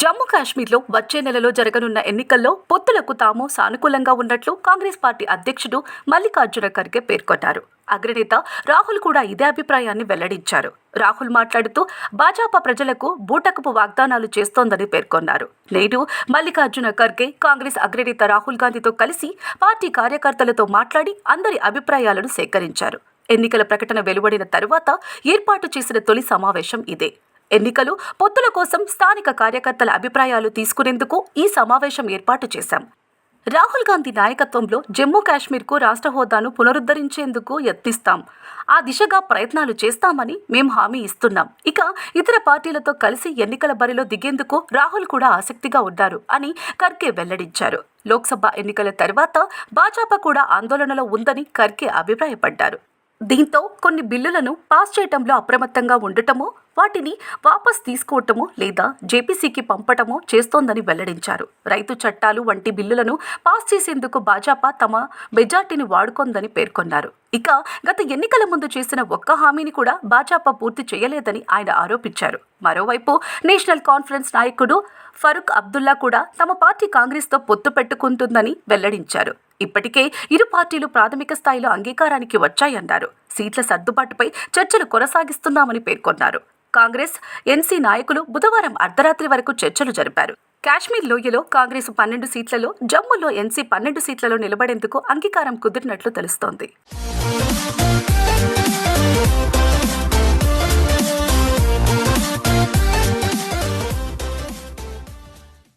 జమ్మూ కాశ్మీర్లో వచ్చే నెలలో జరగనున్న ఎన్నికల్లో పొత్తులకు తాము సానుకూలంగా ఉన్నట్లు కాంగ్రెస్ పార్టీ అధ్యక్షుడు మల్లికార్జున ఖర్గే పేర్కొన్నారు. అగ్రనేత రాహుల్ కూడా ఇదే అభిప్రాయాన్ని వెల్లడించారు. రాహుల్ మాట్లాడుతూ భాజపా ప్రజలకు బూటకపు వాగ్దానాలు చేస్తోందని పేర్కొన్నారు. నేడు మల్లికార్జున ఖర్గే కాంగ్రెస్ అగ్రనేత రాహుల్ గాంధీతో కలిసి పార్టీ కార్యకర్తలతో మాట్లాడి అందరి అభిప్రాయాలను సేకరించారు. ఎన్నికల ప్రకటన వెలువడిన తరువాత ఏర్పాటు చేసిన తొలి సమావేశం ఇదే. ఎన్నికలు పొత్తుల కోసం స్థానిక కార్యకర్తల అభిప్రాయాలు తీసుకునేందుకు ఈ సమావేశం ఏర్పాటు చేశాం. రాహుల్ గాంధీ నాయకత్వంలో జమ్మూ కాశ్మీర్కు రాష్ట్ర హోదాను పునరుద్ధరించేందుకు యత్నిస్తాం. ఆ దిశగా ప్రయత్నాలు చేస్తామని మేం హామీ ఇస్తున్నాం. ఇక ఇతర పార్టీలతో కలిసి ఎన్నికల బరిలో దిగేందుకు రాహుల్ కూడా ఆసక్తిగా ఉన్నారు అని ఖర్గే వెల్లడించారు. లోక్సభ ఎన్నికల తర్వాత భాజపా కూడా ఆందోళనలో ఉందని ఖర్గే అభిప్రాయపడ్డారు. దీంతో కొన్ని బిల్లులను పాస్ చేయటంలో అప్రమత్తంగా ఉండటమో వాటిని వాపస్ తీసుకోవటమో లేదా జేపీసీకి పంపటమో చేస్తోందని వెల్లడించారు. రైతు చట్టాలు వంటి బిల్లులను పాస్ చేసేందుకు భాజపా తమ మెజార్టీని వాడుకొందని పేర్కొన్నారు. ఇక గత ఎన్నికల ముందు చేసిన ఒక్క హామీని కూడా భాజపా పూర్తి చేయలేదని ఆయన ఆరోపించారు. మరోవైపు నేషనల్ కాన్ఫరెన్స్ నాయకుడు ఫరూక్ అబ్దుల్లా కూడా తమ పార్టీ కాంగ్రెస్తో పొత్తు పెట్టుకుంటుందని వెల్లడించారు. ఇప్పటికే ఇరు పార్టీలు ప్రాథమిక స్థాయిలో అంగీకారానికి వచ్చాయన్నారు. సీట్ల సర్దుబాటుపై చర్చలు కొనసాగిస్తున్నామని పేర్కొన్నారు. కాంగ్రెస్ ఎన్సీ నాయకులు బుధవారం అర్ధరాత్రి వరకు చర్చలు జరిపారు. కాశ్మీర్ లోయలో కాంగ్రెస్ పన్నెండు సీట్లలో జమ్మూలో ఎన్సీ పన్నెండు సీట్లలో నిలబడేందుకు అంగీకారం కుదిరినట్లు తెలుస్తోంది.